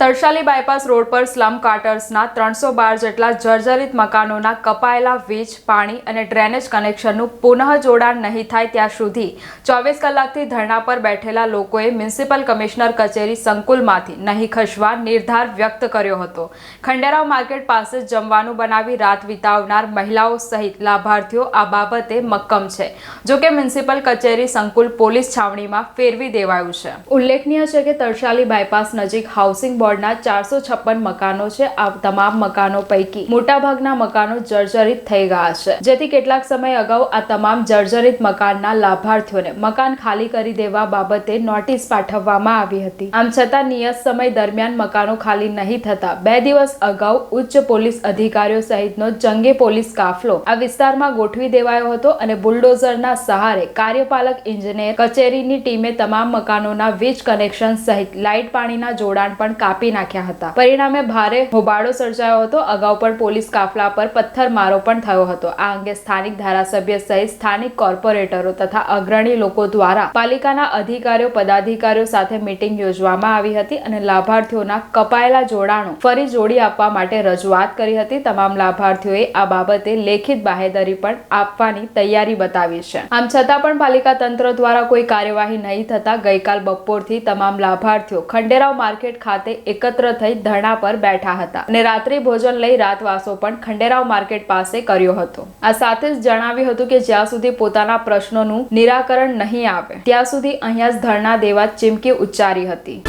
Tarsali bypass road પર slum કાર્ટર્સના ત્રણસો બાર જેટલા જર્જરિત મકાનોના કપાયેલા વીજ, પાણી અને ડ્રેનેજ કનેક્શનનું પુનઃ જોડાણ નહીં થાય ત્યાં સુધી ચોવીસ કલાકથી ધરણા પર બેઠેલા લોકોએ મ્યુનિસિપલ કમિશનર કચેરી સંકુલમાંથી નહીં ખસવા નિર્ધાર વ્યક્ત કર્યો હતો. ખંડેરાવ માર્કેટ પાસે જમવાનું બનાવી રાત વિતાવનાર મહિલાઓ સહિત લાભાર્થીઓ આ બાબતે મક્કમ છે. જો કે મ્યુનિસિપલ કચેરી સંકુલ પોલીસ છાવણીમાં ફેરવી દેવાયું છે. ઉલ્લેખનીય છે કે તરસાલી બાયપાસ નજીક હાઉસિંગ બોર્ડના ચારસો છપ્પન મકાનો છે. આ તમામ મકાનો પૈકી મોટાભાગના મકાનો જર્જરિત થઈ ગયા છે. જેથી કેટલાક સમય અગાઉ આ તમામ જર્જરિત મકાનના લાભાર્થીઓને મકાન ખાલી કરી દેવા બાબતે નોટિસ પાઠવવામાં આવી હતી. આમ છતાં નિયત સમય દરમિયાન મકાનો ખાલી નહીં થતા બે દિવસ અગાઉ ઉચ્ચ પોલીસ અધિકારીઓ સહિતનો જંગી પોલીસ કાફલો આ વિસ્તારમાં ગોઠવી દેવાયો હતો અને બુલડોઝરના સહારે કાર્યપાલક ઇજનેર કચેરીની ટીમે તમામ મકાનોના વીજ કનેક્શન સહિત લાઇટ પાણીના જોડાણ પણ કાપી નાખ્યા હતા. પરિણામે ભારે હોબાળો સર્જાયો હતો. અગાઉ પણ પોલીસ કાફલા પર પથ્થરમારો પણ થયો હતો. આ અંગે સ્થાનિક ધારાસભ્ય સહિત સ્થાનિક કોર્પોરેટરો તથા અગ્રણી લોકો દ્વારા પાલિકાના અધિકારીઓ, પદાધિકારીઓ સાથે મીટિંગ યોજવામાં આવી હતી અને લાભાર્થીઓના કપાયેલા જોડાણો ફરી જોડી આપવા માટે રજૂઆત કરી હતી. તમામ લાભાર્થીઓએ આ બાબતે લેખિત બાહેધરી પણ આપવાની તૈયારી બતાવી છે. આમ છતાં પણ પાલિકા તંત્ર દ્વારા કોઈ કાર્યવાહી નહીં થતા ગઈકાલ બપોરથી તમામ લાભાર્થીઓ ખંડેરાવ માર્કેટ ખાતે એકત્ર થઈ ધરણા પર બેઠા હતા અને રાત્રિ ભોજન લઈ રાતવાસો પણ ખંડેરાવ માર્કેટ પાસે કર્યો હતો. આ સાથે જ જણાવ્યું હતું કે જ્યાં સુધી પોતાના પ્રશ્નોનું નિરાકરણ નહીં આવે, ત્યાં સુધી અહીંયા જ ધરણા દેવા ચીમકી ઉચ્ચારી હતી.